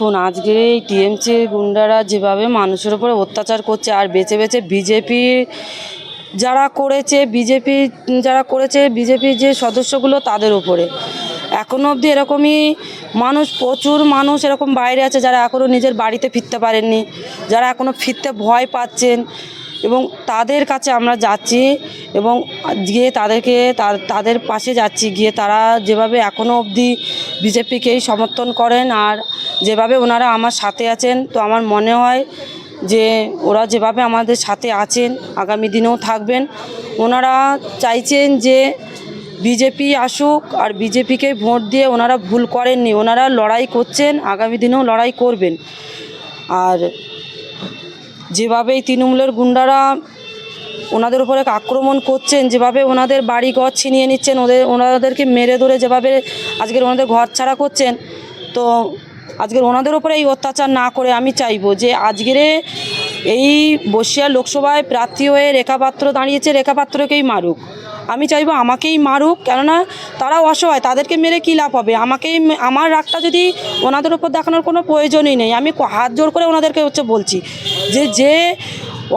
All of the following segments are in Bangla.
দেখুন আজকে এই টিএমসি গুন্ডারা যেভাবে মানুষের উপরে অত্যাচার করছে আর বেছে বেছে বিজেপি যারা করেছে, বিজেপি যারা করেছে, বিজেপির যে সদস্যগুলো তাদের উপরে। এখনও অবধি এরকমই মানুষ, প্রচুর মানুষ এরকম বাইরে আছে যারা এখনও নিজের বাড়িতে ফিরতে পারেননি, যারা এখনও ফিরতে ভয় পাচ্ছেন এবং তাদের কাছে আমরা যাচ্ছি এবং গিয়ে তাদেরকে তাদের পাশে যাচ্ছি। গিয়ে তারা যেভাবে এখনও অবধি বিজেপিকেই সমর্থন করেন আর যেভাবে ওনারা আমার সাথে আছেন, তো আমার মনে হয় যে ওরা যেভাবে আমাদের সাথে আছেন, আগামী দিনেও থাকবেন। ওনারা চাইছেন যে বিজেপি আসুক আর বিজেপিকে ভোট দিয়ে ওনারা ভুল করেননি, ওনারা লড়াই করছেন, আগামী দিনেও লড়াই করবেন। আর যেভাবে এই তৃণমূলের গুন্ডারা ওনাদের উপরে আক্রমণ করছেন, যেভাবে ওনাদের বাড়ি ঘর ছিনিয়ে নিচ্ছেন, ওদের ওনাদেরকে মেরে ধরে যেভাবে আজকের ওনাদের ঘর ছাড়া করছেন, তো আজকের ওনাদের উপরে এই অত্যাচার না করে আমি চাইব যে আজকের এই বসিয়া লোকসভায় প্রার্থী হয়ে রেখা পাত্র দাঁড়িয়েছে, রেখা পাত্রকেই মারুক। আমি চাইব আমাকেই মারুক, কেননা তারা অসহায়, তাদেরকে মেরে কী লাভ হবে? আমাকেই আমার রাগটা যদি ওনাদের উপর দেখানোর কোনো প্রয়োজনই নেই, আমি হাত জোর করে ওনাদেরকে হচ্ছে বলছি যে যে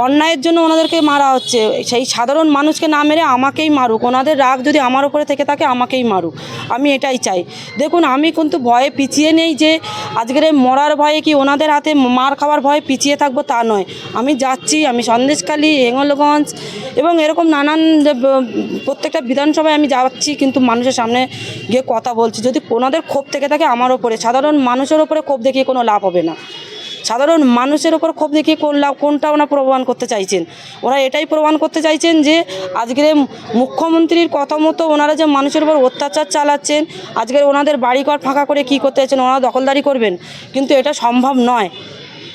অন্যায়ের জন্য ওনাদেরকে মারা হচ্ছে। সেই সাধারণ মানুষকে না মেরে আমাকেই মারুক। ওনাদের রাগ যদি আমার উপরে থেকে থাকে, আমাকেই মারুক। আমি এটাই চাই। দেখুন, আমি কিন্তু ভয়ে পিছিয়ে নেই যে আজকের মরার ভয়ে কি ওনাদের হাতে মার খাওয়ার ভয়ে পিছিয়ে থাকব তা নয়। আমি যাচ্ছি, আমি সন্দেশখালী হেঙ্গলগঞ্জ এবং এরকম নানান প্রত্যেকটা বিধানসভায় আমি যাচ্ছি কিন্তু মানুষের সামনে গিয়ে কথা বলছি। যদি ওনাদের ক্ষোভ থেকে থাকে, আমার ওপরে সাধারণ মানুষের ওপরে ক্ষোভ দেখিয়ে কোনো লাভ হবে না। সাধারণ মানুষের ওপর ক্ষোভ দেখিয়ে লাভ কোনটা ওনা প্রমাণ করতে চাইছেন। ওরা এটাই প্রমাণ করতে চাইছেন যে, আজকের মুখ্যমন্ত্রীর কথা মতো ওনারা যে মানুষের উপর অত্যাচার চালাচ্ছেন, আজকের ওনাদের বাড়িঘর ফাঁকা করে কি করতে চাইছেন, ওনারা দখলদারি করবেন। কিন্তু এটা সম্ভব নয়।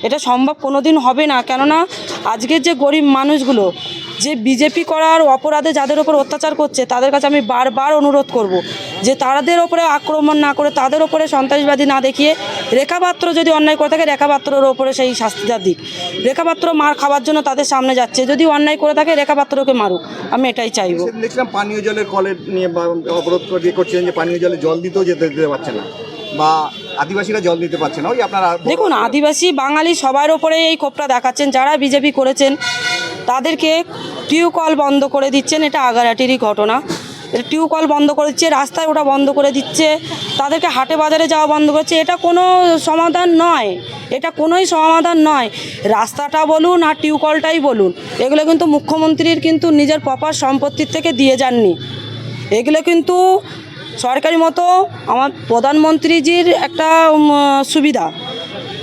এটা সম্ভব কোনো দিন হবে না। কেননা, আজকের যে গরিব মানুষগুলো যে বিজেপি করার অপরাধে যাদের ওপর অত্যাচার করছে তাদের কাছে আমি বারবার অনুরোধ করব যে তাদের ওপরে আক্রমণ না করে তাদের ওপরে সন্ত্রাসবাদী না দেখিয়ে রেখাপাত্র যদি অন্যায় করে থাকে রেখাপাত্রর ওপরে সেই শাস্তিটা দিক। রেখাপাত্র মার খাওয়ার জন্য তাদের সামনে যাচ্ছে। যদি অন্যায় করে থাকে রেখাপাত্রকে মারুক। আমি এটাই চাইব। সেদিন দেখছিলাম পানীয় জলের কলের নিয়ে অবরোধ করে করছিলেন যে পানীয় জলে জল দিতেও যেতে দিতে পারছে না বা আদিবাসীরা জল দিতে পারছে না। ওই আপনারা দেখুন আদিবাসী বাঙালি সবার ওপরে এই ক্ষোভটা দেখাচ্ছেন। যারা বিজেপি করেছেন তাদেরকে টিউকল বন্ধ করে দিচ্ছেন, এটা আগারাটিরই ঘটনা। টিউকল বন্ধ করে দিচ্ছে, রাস্তায় ওটা বন্ধ করে দিচ্ছে, তাদেরকে হাটে বাজারে যাওয়া বন্ধ করছে, এটা কোনো সমাধান নয়। এটা কোনোই সমাধান নয়। রাস্তাটা বলুন আর টিউকলটাই বলুন, এগুলো কিন্তু মুখ্যমন্ত্রীর কিন্তু নিজের প্রপার সম্পত্তির থেকে দিয়ে যাননি। এগুলো কিন্তু সরকারি মতো আমার প্রধানমন্ত্রীজির একটা সুবিধা।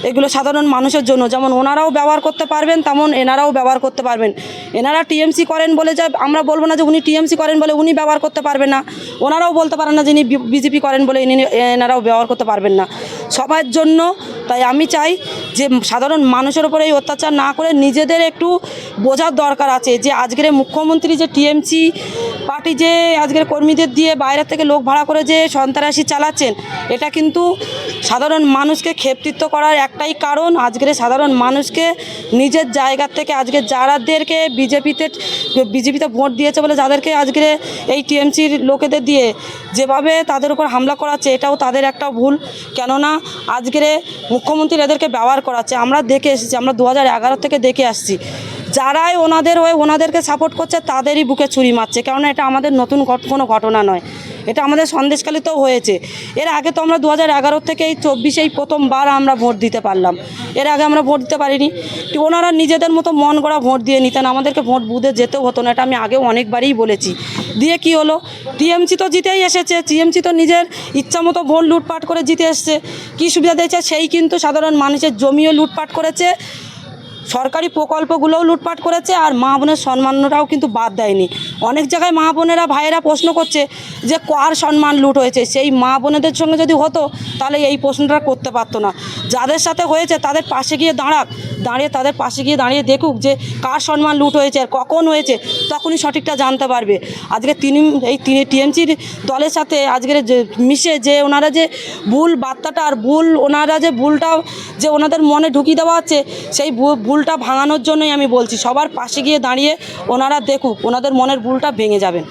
এগুলো সাধারণ মানুষের জন্য। যেমন ওনারাও ব্যবহার করতে পারবেন, তেমন এনারাও ব্যবহার করতে পারবেন। এনারা টিএমসি করেন বলে যে, আমরা বলব না যে উনি টিএমসি করেন বলে উনি ব্যবহার করতে পারবেন না। ওনারাও বলতে পারেন না যিনি বিজেপি করেন বলে ইনি, এনারাও ব্যবহার করতে পারবেন না। সবার জন্য তাই আমি চাই যে সাধারণ মানুষের উপরে এই অত্যাচার না করে নিজেদের একটু বোঝার দরকার আছে যে আজকের মুখ্যমন্ত্রী যে টিএমসি পার্টি যে আজকের কর্মীদের দিয়ে বাইরে থেকে লোক ভাড়া করে যে সন্ত্রাসী চালাচ্ছেন, এটা কিন্তু সাধারণ মানুষকে ক্ষেপৃত্ব করার একটাই কারণ। আজকের সাধারণ মানুষকে নিজের জায়গার থেকে আজকে যারাদেরকে বিজেপিতে বিজেপিতে ভোট দিয়েছে বলে যাদেরকে আজকে এই টিএমসির লোকেদের দিয়ে যেভাবে তাদের উপর হামলা করাচ্ছে, এটাও তাদের একটা ভুল। কেননা আজকের মুখ্যমন্ত্রী এদেরকে ব্যবহার করাচ্ছে। আমরা দেখে এসেছি, আমরা দু হাজার এগারো থেকে দেখে আসছি। যারাই ওনাদের হয়ে ওনাদেরকে সাপোর্ট করছে, তাদেরই বুকে ছুরি মারছে। কেননা এটা আমাদের নতুন কোনো ঘটনা নয়। এটা আমাদের সন্দেশকালীতেও হয়েছে। এর আগে তো আমরা দু হাজার এগারো থেকে এই চব্বিশেই প্রথমবার আমরা ভোট দিতে পারলাম। এর আগে আমরা ভোট দিতে পারিনি। ওনারা নিজেদের মতো মন গড়া ভোট দিয়ে নিতেন, আমাদেরকে ভোট বুধে যেতেও হতো না, এটা আমি আগেও অনেকবারই বলেছি। দিয়ে কি হলো? টিএমসি তো জিতেই এসেছে, টিএমসি তো নিজের ইচ্ছা মতো ভোট লুটপাট করে জিতে এসছে। কী সুবিধা দিয়েছে? সেই কিন্তু সাধারণ মানুষের জমিও লুটপাট করেছে। সরকারি প্রকল্পগুলোও লুটপাট করেছে আর মা বোনের সম্মানটাও কিন্তু বাদ দেয়নি। অনেক জায়গায় মা বোনেরা ভাইয়েরা প্রশ্ন করছে যে কার সম্মান লুট হয়েছে? সেই মা বোনেদের সঙ্গে যদি হতো, তাহলে এই প্রশ্নটা করতে পারতো না। যাদের সাথে হয়েছে, তাদের পাশে গিয়ে দাঁড়াক। দাঁড়িয়ে তাদের পাশে গিয়ে দাঁড়িয়ে দেখুক যে কার সম্মান লুট হয়েছে আর কখন হয়েছে, তখনই সঠিকটা জানতে পারবে। আজকে তিনি, এই তিনি টিএমসির দলের সাথে আজকের যে মিশে যে ওনারা যে ভুল বার্তাটা আর ভুল, ওনারা যে ভুলটা যে ওনাদের মনে ঢুকিয়ে দেওয়া হচ্ছে, সেই ভুলটা ভাঙানোর জন্যই আমি বলছি। সবার পাশে গিয়ে দাঁড়িয়ে ওনারা দেখুক, ওনাদের মনের ভুলটা ভেঙে যাবেন।